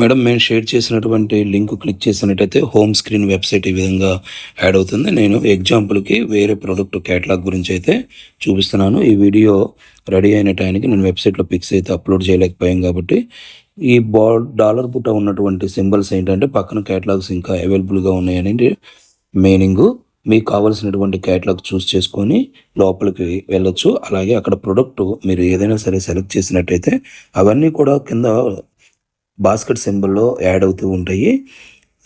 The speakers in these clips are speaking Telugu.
మేడం మేము షేర్ చేసినటువంటి లింక్ క్లిక్ చేసినట్టయితే హోమ్ స్క్రీన్ వెబ్సైట్ ఈ విధంగా యాడ్ అవుతుంది. నేను ఎగ్జాంపుల్కి వేరే ప్రోడక్ట్ క్యాటలాగ్ గురించి అయితే చూపిస్తున్నాను. ఈ వీడియో రెడీ అయిన టైంకి నేను వెబ్సైట్లో పిక్స్ అయితే అప్లోడ్ చేయలేకపోయాం కాబట్టి ఈ బా డాలర్ పుట్ట ఉన్నటువంటి సింబల్స్ ఏంటంటే పక్కన క్యాటలాగ్స్ ఇంకా అవైలబుల్గా ఉన్నాయని మీనింగు. మీకు కావాల్సినటువంటి క్యాటలాగ్ చూస్ చేసుకొని లోపలికి వెళ్ళొచ్చు. అలాగే అక్కడ ప్రొడక్ట్ మీరు ఏదైనా సరే సెలెక్ట్ చేసినట్టయితే అవన్నీ కూడా కింద బాస్కెట్ సింబల్లో యాడ్ అవుతూ ఉంటాయి.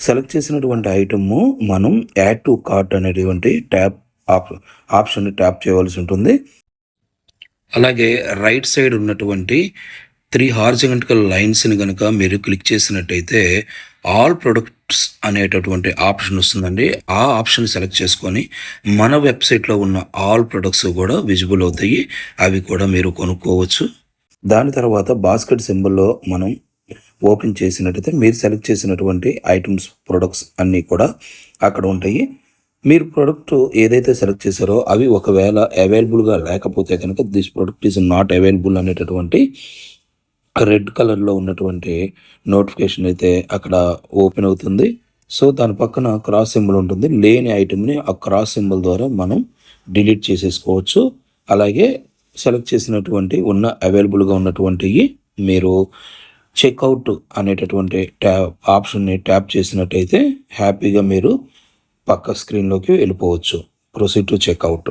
సెలెక్ట్ చేసినటువంటి ఐటమ్ మనం యాడ్ టు కార్ట్ అనేటువంటి ట్యాప్ ఆప్ ఆప్షన్ ట్యాప్ చేయవలసి ఉంటుంది. అలాగే రైట్ సైడ్ ఉన్నటువంటి త్రీ హార్జెంటల్ లైన్స్ని కనుక మీరు క్లిక్ చేసినట్టయితే ఆల్ ప్రొడక్ట్స్ అనేటటువంటి ఆప్షన్ వస్తుందండి. ఆ ఆప్షన్ సెలెక్ట్ చేసుకొని మన వెబ్సైట్లో ఉన్న ఆల్ ప్రొడక్ట్స్ కూడా విజిబుల్ అవుతాయి. అవి కూడా మీరు కొనుక్కోవచ్చు. దాని తర్వాత బాస్కెట్ సింబల్లో మనం ఓపెన్ చేసినట్టయితే మీరు సెలెక్ట్ చేసినటువంటి ఐటమ్స్ ప్రొడక్ట్స్ అన్నీ కూడా అక్కడ ఉంటాయి. మీరు ప్రోడక్ట్ ఏదైతే సెలెక్ట్ చేశారో అవి ఒకవేళ అవైలబుల్గా లేకపోతే కనుక this product is not available అనేటటువంటి రెడ్ కలర్లో ఉన్నటువంటి నోటిఫికేషన్ అయితే అక్కడ ఓపెన్ అవుతుంది. సో దాని పక్కన క్రాస్ సింబల్ ఉంటుంది. లేని ఐటెంని ఆ క్రాస్ సింబల్ ద్వారా మనం డిలీట్ చేసేసుకోవచ్చు. అలాగే సెలెక్ట్ చేసినటువంటి ఉన్న అవైలబుల్గా ఉన్నటువంటివి మీరు చెక్అవుట్ అనేటటువంటి ట్యాబ్ ఆప్షన్ని ట్యాప్ చేసినట్టయితే హ్యాపీగా మీరు పక్క స్క్రీన్లోకి వెళ్ళిపోవచ్చు. ప్రొసీడ్ టు చెక్అవుట్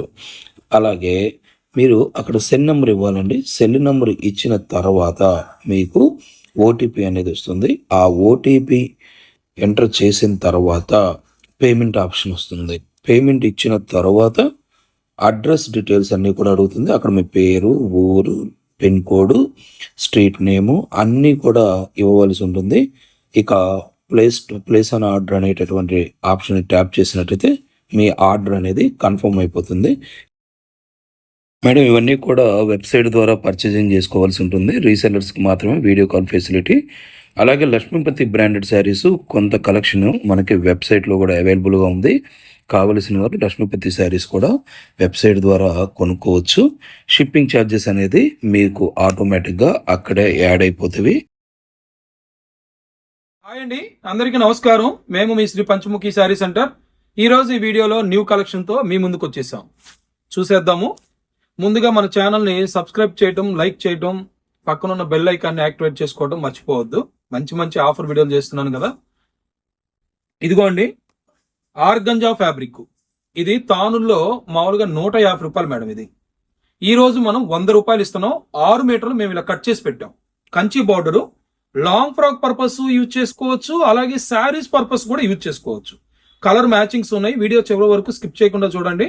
అలాగే మీరు అక్కడ సెల్ నెంబర్ ఇవ్వాలండి. సెల్ నెంబర్ ఇచ్చిన తర్వాత మీకు ఓటీపీ అనేది వస్తుంది. ఆ ఓటీపీ ఎంటర్ చేసిన తర్వాత పేమెంట్ ఆప్షన్ వస్తుంది. పేమెంట్ ఇచ్చిన తర్వాత అడ్రస్ డీటెయిల్స్ అన్నీ కూడా అడుగుతుంది. అక్కడ మీ పేరు ఊరు పిన్ కోడ్ స్ట్రీట్ నేము అన్నీ కూడా ఇవ్వవలసి ఉంటుంది. ఇక ప్లేస్ ప్లేస్ ఆన్ ఆర్డర్ అనేటటువంటి ఆప్షన్ ట్యాప్ చేసినట్టయితే మీ ఆర్డర్ అనేది కన్ఫర్మ్ అయిపోతుంది. మేడం ఇవన్నీ కూడా వెబ్సైట్ ద్వారా పర్చేజింగ్ చేసుకోవాల్సి ఉంటుంది. రీసెలర్స్కి మాత్రమే వీడియో కాల్ ఫెసిలిటీ. అలాగే లక్ష్మీపతి బ్రాండెడ్ శారీస్ కొంత కలెక్షన్ మనకి వెబ్సైట్లో కూడా అవైలబుల్గా ఉంది. కావలసిన వారు లక్ష్మీపతి శారీస్ కూడా వెబ్సైట్ ద్వారా కొనుక్కోవచ్చు. షిప్పింగ్ ఛార్జెస్ అనేది మీకు ఆటోమేటిక్గా అక్కడే యాడ్ అయిపోతుంది హాయ్ అండి. అందరికీ నమస్కారం. మేము మీ శ్రీ పంచముఖి శారీ సెంటర్. ఈరోజు ఈ వీడియోలో న్యూ కలెక్షన్తో మీ ముందుకు వచ్చేసాం. చూసేద్దాము. ముందుగా మన ఛానల్ని సబ్స్క్రైబ్ చేయటం లైక్ చేయటం పక్కన ఉన్న బెల్ ఐకాన్ని యాక్టివేట్ చేసుకోవడం మర్చిపోవద్దు. మంచి మంచి ఆఫర్ వీడియోలు చేస్తున్నాను కదా. ఇదిగోండి. Organza fabric. ఇది తానుల్లో మామూలుగా నూట యాభై రూపాయలు మేడం ఇది. ఈ రోజు మనం వంద రూపాయలు ఇస్తున్నాం. ఆరు మీటర్లు మేము ఇలా కట్ చేసి పెట్టాం. Kanchi border. Long frock purpose use చేసుకోవచ్చు. అలాగే శారీస్ పర్పస్ కూడా యూజ్ చేసుకోవచ్చు. కలర్ మ్యాచింగ్స్ ఉన్నాయి. వీడియో చివరి వరకు స్కిప్ చేయకుండా చూడండి.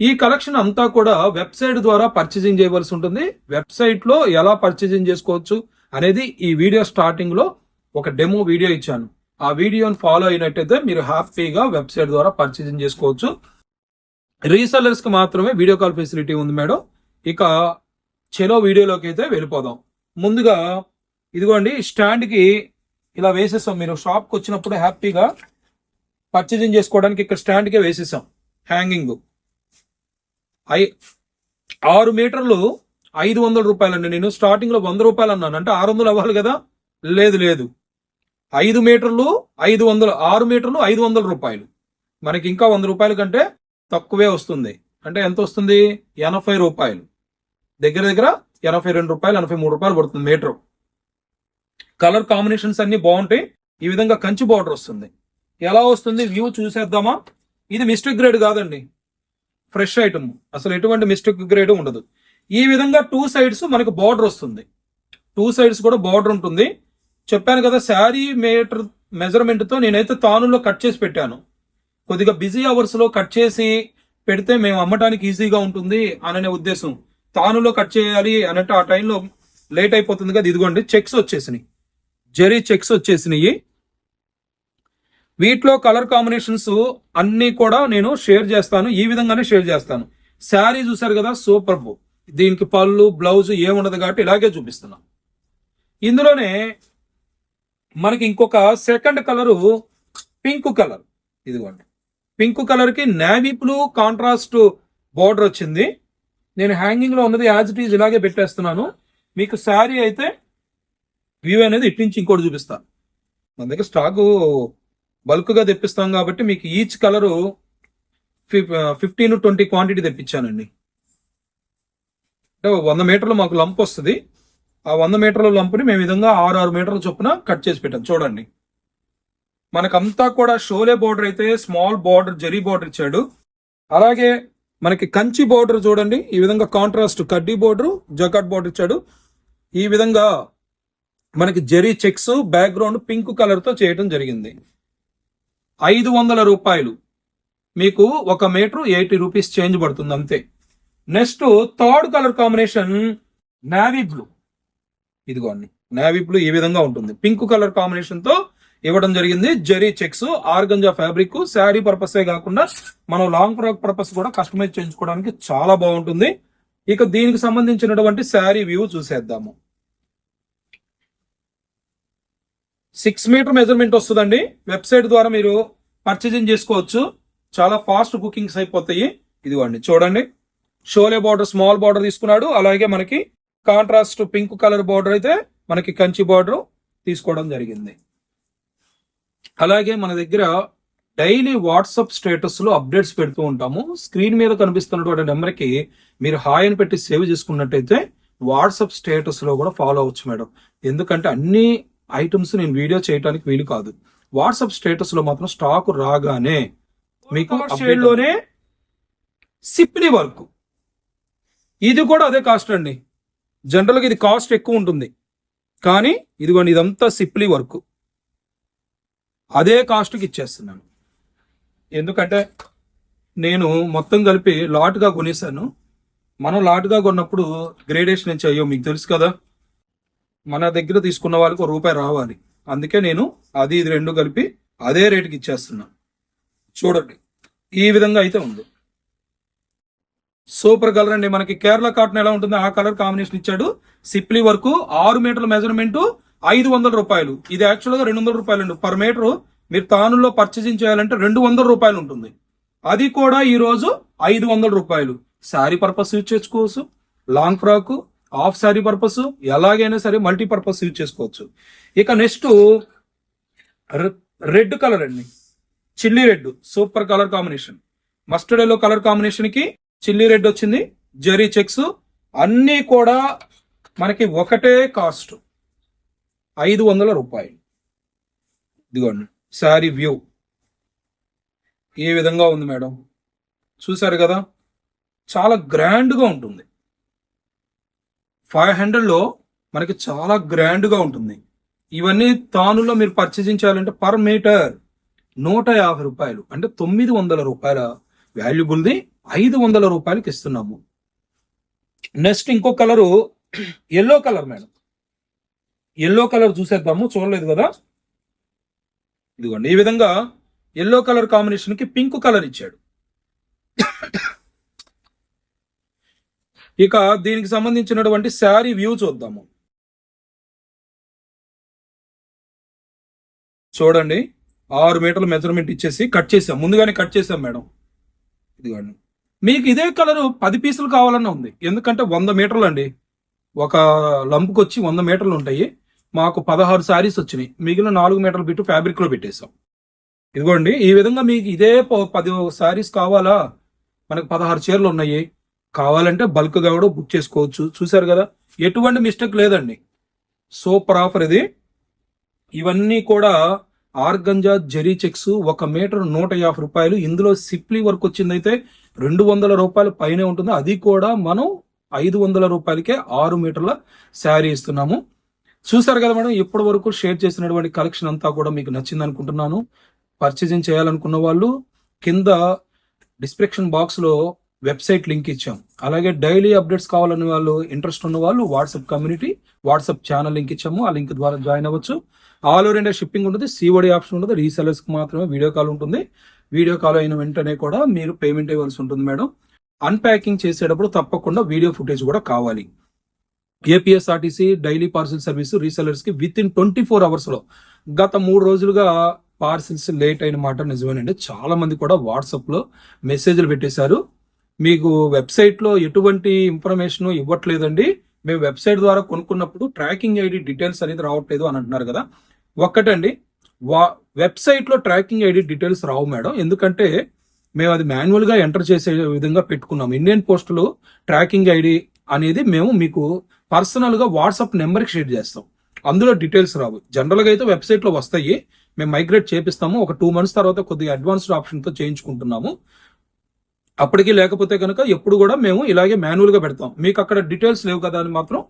ఈ కలెక్షన్ అంతా కూడా వెబ్సైట్ ద్వారా పర్చేజింగ్ చేయవలసి ఉంటుంది. వెబ్సైట్లో ఎలా పర్చేజింగ్ చేసుకోవచ్చు అనేది ఈ వీడియో స్టార్టింగ్లో ఒక డెమో వీడియో ఇచ్చాను. ఆ వీడియోని ఫాలో అయినట్టయితే మీరు హ్యాపీగా వెబ్సైట్ ద్వారా పర్చేజింగ్ చేసుకోవచ్చు. రీసెలర్స్కి మాత్రమే వీడియో కాల్ ఫెసిలిటీ ఉంది మేడం. ఇక చెలో వీడియోలోకి అయితే వెళ్ళిపోదాం. ముందుగా ఇదిగోండి స్టాండ్కి ఇలా వేసేసాం. మీరు షాప్కి వచ్చినప్పుడు హ్యాపీగా పర్చేజింగ్ చేసుకోవడానికి ఇక్కడ స్టాండ్కే వేసేసాం. హ్యాంగింగ్. ఐ ఆరు మీటర్లు ఐదు వందల రూపాయలండి. నేను స్టార్టింగ్లో వంద రూపాయలు అన్నాను. అంటే ఆరు వందలు అవ్వాలి కదా? లేదు లేదు. ఐదు మీటర్లు ఐదు వందలు ఆరు మీటర్లు ఐదు వందల రూపాయలు. మనకి ఇంకా వంద రూపాయల కంటే తక్కువే వస్తుంది. అంటే ఎంత వస్తుంది? ఎనభై రూపాయలు. దగ్గర దగ్గర ఎనభై రెండు రూపాయలు ఎనభై మూడు రూపాయలు పడుతుంది మీటర్. కలర్ కాంబినేషన్స్ అన్ని బాగుంటాయి. ఈ విధంగా కంచి బార్డర్ వస్తుంది. ఎలా వస్తుంది? వ్యూ చూసేద్దామా? ఇది మిస్టేక్ గ్రేడ్ కాదండి. Fresh item. అసలు ఎటువంటి మిస్టేక్ గ్రేడ్ ఉండదు. ఈ విధంగా టూ సైడ్స్ మనకు బార్డర్ వస్తుంది. టూ సైడ్స్ కూడా బార్డర్ ఉంటుంది. చెప్పాను కదా శారీ మీటర్ మెజర్మెంట్తో నేనైతే తానులో కట్ చేసి పెట్టాను. కొద్దిగా బిజీ అవర్స్లో కట్ చేసి పెడితే మేము అమ్మటానికి ఈజీగా ఉంటుంది అననే ఉద్దేశం. తానులో కట్ చేయాలి అన్నట్టు ఆ టైంలో లేట్ అయిపోతుంది కదా ఇదిగోండి చెక్స్ వచ్చేసినాయి. జరీ చెక్స్ వచ్చేసినాయి. వీటిలో కలర్ కాంబినేషన్స్ అన్నీ కూడా నేను షేర్ చేస్తాను ఈ విధంగానే షేర్ చేస్తాను. శారీ చూసారు కదా సూపర్ దీనికి పళ్ళు బ్లౌజ్ ఏముండదు కాబట్టి ఇలాగే చూపిస్తున్నాను. ఇందులోనే మనకి ఇంకొక సెకండ్ కలరు పింక్ కలర్. ఇదిగోండి. పింక్ కలర్కి నేవీ బ్లూ కాంట్రాస్ట్ బార్డర్ వచ్చింది. నేను హ్యాంగింగ్లో ఉన్నది యాజ్ ఇట్ ఈజ్ ఇలాగే పెట్టేస్తున్నాను. మీకు శారీ అయితే వ్యూ అనేది ఇట్టించి ఇంకోటి చూపిస్తాను మన దగ్గర స్టాకు బల్క్గా తెప్పిస్తాం కాబట్టి మీకు each colour fifteen twenty quantity తెప్పించానండి. అంటే వంద మీటర్లు మాకు లంప్ వస్తుంది. ఆ వంద మీటర్ల లంపుని మేము విధంగా ఆరు ఆరు మీటర్ల చొప్పున కట్ చేసి పెట్టాం. చూడండి. మనకంతా కూడా షోలే బార్డర్ అయితే స్మాల్ బార్డర్ జరీ బార్డర్ ఇచ్చాడు. అలాగే మనకి కంచి బోర్డర్ చూడండి. ఈ విధంగా కాంట్రాస్ట్ కడ్డీ బోర్డర్ జకాట్ బార్డర్ ఇచ్చాడు. ఈ విధంగా మనకి జరీ చెక్స్ బ్యాక్గ్రౌండ్ పింక్ కలర్తో చేయటం జరిగింది. ఐదు వందల రూపాయలు. మీకు ఒక మీటర్ ఎయిటీ రూపీస్ చేంజ్ పడుతుంది అంతే. Next third colour combination navy blue. ఇదిగోండి నేవీ బ్లూ ఈ విధంగా ఉంటుంది. పింక్ కలర్ కాంబినేషన్తో ఇవ్వడం జరిగింది. Zari checks organza fabric sari పర్పసే కాకుండా మనం లాంగ్ ఫ్రాక్ పర్పస్ కూడా కస్టమైజ్ చేయించుకోవడానికి చాలా బాగుంటుంది. ఇక దీనికి సంబంధించినటువంటి శారీ వ్యూ చూసేద్దాము. సిక్స్ మీటర్ మెజర్మెంట్ వస్తుందండి. వెబ్సైట్ ద్వారా మీరు పర్చేజింగ్ చేసుకోవచ్చు. చాలా ఫాస్ట్ బుకింగ్స్ అయిపోతాయి. ఇదిగోండి చూడండి. షోలే బార్డర్ స్మాల్ బార్డర్ తీసుకున్నాడు. అలాగే మనకి కాంట్రాస్ట్ పింక్ కలర్ బార్డర్ అయితే మనకి కంచి బార్డర్ తీసుకోవడం జరిగింది. అలాగే మన దగ్గర డైలీ వాట్సాప్ స్టేటస్లో అప్డేట్స్ పెడుతూ ఉంటాము. స్క్రీన్ మీద కనిపిస్తున్నటువంటి నెంబర్కి మీరు హాయ్ అని పెట్టి సేవ్ చేసుకున్నట్టయితే వాట్సాప్ స్టేటస్లో కూడా ఫాలో అవ్వచ్చు మేడం. ఎందుకంటే అన్ని ఐటమ్స్ నేను వీడియో చేయడానికి వీలు కాదు. వాట్సాప్ స్టేటస్లో మాత్రం స్టాక్ రాగానే మీకు షేడ్లోనే సిప్లీ వర్క్. ఇది కూడా అదే కాస్ట్ అండి. జనరల్గా ఇది కాస్ట్ ఎక్కువ ఉంటుంది. కానీ ఇదిగోండి ఇదంతా సిప్లీ వర్క్. అదే కాస్ట్కి ఇచ్చేస్తున్నాను. ఎందుకంటే నేను మొత్తం కలిపి లాట్గా కొనేసాను మనం లాట్గా కొన్నప్పుడు గ్రేడేషన్ నుంచి అయ్యో మీకు తెలుసు కదా మన దగ్గర తీసుకున్న వాళ్ళకి ఒక రూపాయి రావాలి. అందుకే నేను అది ఇది రెండు కలిపి అదే రేటుకి ఇచ్చేస్తున్నాను. చూడండి ఈ విధంగా అయితే ఉంది. సూపర్ కలర్ అండి. మనకి కేరళ కాటన్ ఎలా ఉంటుంది ఆ కలర్ కాంబినేషన్ ఇచ్చాడు. సిప్లీ వరకు ఆరు మీటర్ల మెజర్మెంట్ ఐదు వందల రూపాయలు. ఇది యాక్చువల్గా రెండు వందల రూపాయలు అండి పర్ మీటర్ మీరు తానులో పర్చేసింగ్ చేయాలంటే రెండు వందల రూపాయలు ఉంటుంది. అది కూడా ఈ రోజు ఐదు వందల రూపాయలు. శారీ పర్పస్ యూజ్ చేసుకోవచ్చు. Long frock half sari purpose ఎలాగైనా సరే మల్టీపర్పస్ యూజ్ చేసుకోవచ్చు. ఇక నెక్స్ట్ రెడ్ కలర్ అండి. Chilli red super colour combination mustard yellow colour కాంబినేషన్కి చిల్లీ రెడ్ వచ్చింది జరీ చెక్స్ అన్నీ కూడా మనకి ఒకటే కాస్ట్. ఐదు వందల రూపాయలు. ఇదిగోండి శారీ వ్యూ. ఏ విధంగా ఉంది మేడం? చూసారు కదా చాలా గ్రాండ్గా ఉంటుంది. ఫైవ్ హండ్రెడ్లో మనకి చాలా గ్రాండ్గా ఉంటుంది. ఇవన్నీ తానులో మీరు పర్చేసింగ్ పర్ మీటర్ నూట యాభై రూపాయలు అంటే తొమ్మిది వందల రూపాయల వాల్యుబుల్ది ఐదు వందల రూపాయలకి ఇస్తున్నాము. నెక్స్ట్ ఇంకో colour yellow colour madam. Yellow colour చూసేద్దాము. చూడలేదు కదా? ఇదిగోండి ఈ విధంగా ఎల్లో కలర్ కాంబినేషన్కి పింక్ కలర్ ఇచ్చాడు. ఇక దీనికి సంబంధించినటువంటి శారీ వ్యూ చూద్దాము. చూడండి ఆరు మీటర్ల మెజర్మెంట్ ఇచ్చేసి కట్ చేసాం ముందుగానే కట్ చేసాం మేడం. ఇదిగోండి. మీకు ఇదే కలరు పది పీసులు కావాలన్నా ఉంది. ఎందుకంటే వంద మీటర్లు అండి. ఒక లంపుకి వచ్చి వంద మీటర్లు ఉంటాయి. మాకు పదహారు శారీస్ వచ్చినాయి. మిగిలిన నాలుగు మీటర్లు పెట్టి ఫ్యాబ్రిక్లో పెట్టేశాం. పెట్టేసాం ఇదిగోండి ఈ విధంగా మీకు ఇదే ప- పది శారీస్ కావాలా? మనకు పదహారు చీరలు ఉన్నాయి. కావాలంటే బల్క్గా కూడా బుక్ చేసుకోవచ్చు. చూసారు కదా? ఎటువంటి మిస్టేక్ లేదండి. సూపర్ ఆఫర్ ఇది. ఇవన్నీ కూడా ఆర్గంజా జరీ చెక్స్ ఒక మీటర్ నూట యాభై రూపాయలు. ఇందులో సిప్లీ వర్క్ వచ్చిందైతే రెండు వందల రూపాయలు పైనే ఉంటుంది? అది కూడా మనం ఐదు వందల రూపాయలకే ఆరు మీటర్ల శారీ ఇస్తున్నాము. చూసారు కదా మేడం ఇప్పటి వరకు షేర్ చేసినటువంటి కలెక్షన్ అంతా కూడా మీకు నచ్చింది అనుకుంటున్నాను పర్చేజింగ్ చేయాలనుకున్న వాళ్ళు కింద డిస్క్రిప్షన్ బాక్స్లో వెబ్సైట్ లింక్ ఇచ్చాం. అలాగే డైలీ అప్డేట్స్ కావాలనే వాళ్ళు ఇంట్రెస్ట్ ఉన్న వాళ్ళు WhatsApp community WhatsApp channel link ఇచ్చాము. ఆ లింక్ ద్వారా జాయిన్ అవ్వచ్చు. ఆల్ ఓవర్ ఇండియా షిప్పింగ్ ఉంటుంది సిఓడి ఆప్షన్ ఉంటుంది రీసెలర్స్కి మాత్రమే వీడియో కాల్ ఉంటుంది. వీడియో కాల్ అయిన వెంటనే కూడా మీరు పేమెంట్ ఇవ్వాల్సి ఉంటుంది మేడం. అన్ప్యాకింగ్ చేసేటప్పుడు తప్పకుండా వీడియో ఫుటేజ్ కూడా కావాలి. ఏపీఎస్ఆర్టీసీ డైలీ పార్సిల్ సర్వీస్ రీసెలర్స్కి విత్ ఇన్ ట్వంటీ ఫోర్ అవర్స్లో గత మూడు రోజులుగా పార్సిల్స్ లేట్ అయిన మాట నిజమేనండి. చాలా మంది కూడా వాట్సాప్లో మెసేజ్లు పెట్టేశారు. మీకు వెబ్సైట్లో ఎటువంటి ఇన్ఫర్మేషన్ ఇవ్వట్లేదండి. మేము వెబ్సైట్ ద్వారా కొనుక్కున్నప్పుడు ట్రాకింగ్ ఐడి డీటెయిల్స్ అనేది రావట్లేదు అని అంటున్నారు కదా. ఒక్కటండి వా వెబ్సైట్లో ట్రాకింగ్ ఐడి డీటెయిల్స్ రావు మేడం. ఎందుకంటే మేము అది మాన్యువల్గా ఎంటర్ చేసే విధంగా పెట్టుకున్నాం. ఇండియన్ పోస్టులు ట్రాకింగ్ ఐడి అనేది మేము మీకు పర్సనల్గా వాట్సాప్ నెంబర్కి షేర్ చేస్తాం. అందులో డీటెయిల్స్ రావు. జనరల్గా అయితే వెబ్సైట్లో వస్తాయి. మేము మైగ్రేట్ చేపిస్తాము. ఒక టూ మంత్స్ తర్వాత కొద్దిగా అడ్వాన్స్డ్ ఆప్షన్తో చేయించుకుంటున్నాము. అప్పటికి లేకపోతే కనుక ఎప్పుడు కూడా మేము ఇలాగే మాన్యువల్గా పెడతాం. మీకు అక్కడ డీటెయిల్స్ లేవు కదా అని మాత్రం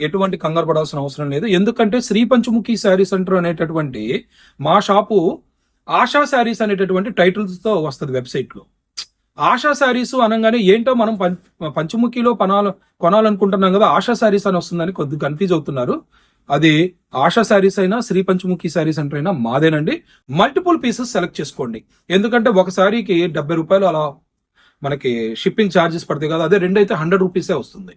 ఎటువంటి కంగారు పడాల్సిన అవసరం లేదు. ఎందుకంటే శ్రీ పంచముఖి శారీ సెంటర్ అనేటటువంటి మా షాపు ఆశా శారీస్ అనేటటువంటి టైటిల్స్తో వస్తుంది వెబ్సైట్లో. ఆశా శారీస్ అనగానే ఏంటో మనం పం- పంచముఖిలో కొనాల కొనాలనుకుంటున్నాం కదా ఆశా శారీస్ అని వస్తుందని కొద్దిగా కన్ఫ్యూజ్ అవుతున్నారు. అది ఆశా శారీస్ అయినా శ్రీ పంచముఖి శారీ సెంటర్ అయినా మాదేనండి. మల్టిపుల్ పీసెస్ సెలెక్ట్ చేసుకోండి. ఎందుకంటే ఒక శారీకి డెబ్బై రూపాయలు అలా మనకి షిప్పింగ్ ఛార్జెస్ పడతాయి కదా అదే రెండు అయితే హండ్రెడ్ రూపీసే వస్తుంది.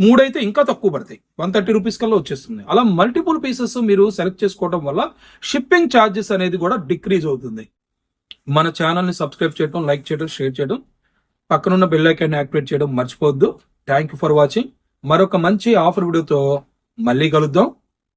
మూడైతే ఇంకా తక్కువ పడతాయి. వన్ థర్టీ రూపీస్ కల్లా వచ్చేస్తుంది. అలా మల్టిపుల్ పీసెస్ మీరు సెలెక్ట్ చేసుకోవడం వల్ల షిప్పింగ్ ఛార్జెస్ అనేది కూడా డిక్రీజ్ అవుతుంది. మన ఛానల్ని సబ్స్క్రైబ్ చేయడం లైక్ చేయడం షేర్ చేయడం పక్కనున్న బెల్ ఐకాన్ యాక్టివేట్ చేయడం మర్చిపోవద్దు. Thank you for watching. మరొక మంచి ఆఫర్ వీడియోతో మళ్ళీ కలుద్దాం.